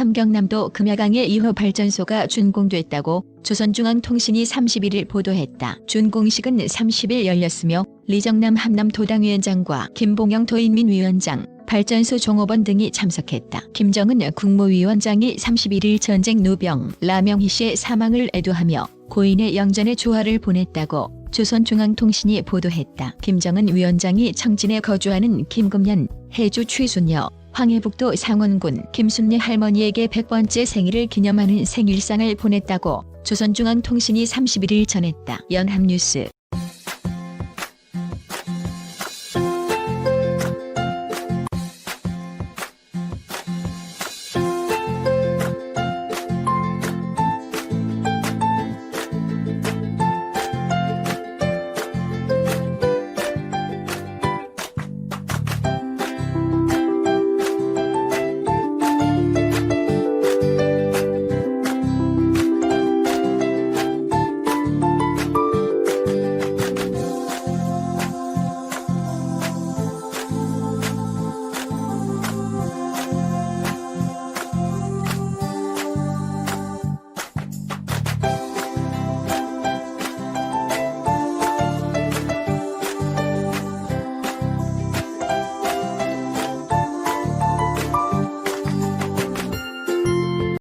함경남도 금야강의 2호 발전소가 준공됐다고 조선중앙통신이 31일 보도했다. 준공식은 30일 열렸으며 리정남 함남 도당위원장과 김봉영 도인민위원장, 발전소 종업원 등이 참석했다. 김정은 국무위원장이 31일 전쟁 누병 라명희 씨의 사망을 애도하며 고인의 영전에 조화를 보냈다고 조선중앙통신이 보도했다. 김정은 위원장이 청진에 거주하는 김금년, 해주 최순여, 황해북도 상원군 김순례 할머니에게 100번째 생일을 기념하는 생일상을 보냈다고 조선중앙통신이 31일 전했다. 연합뉴스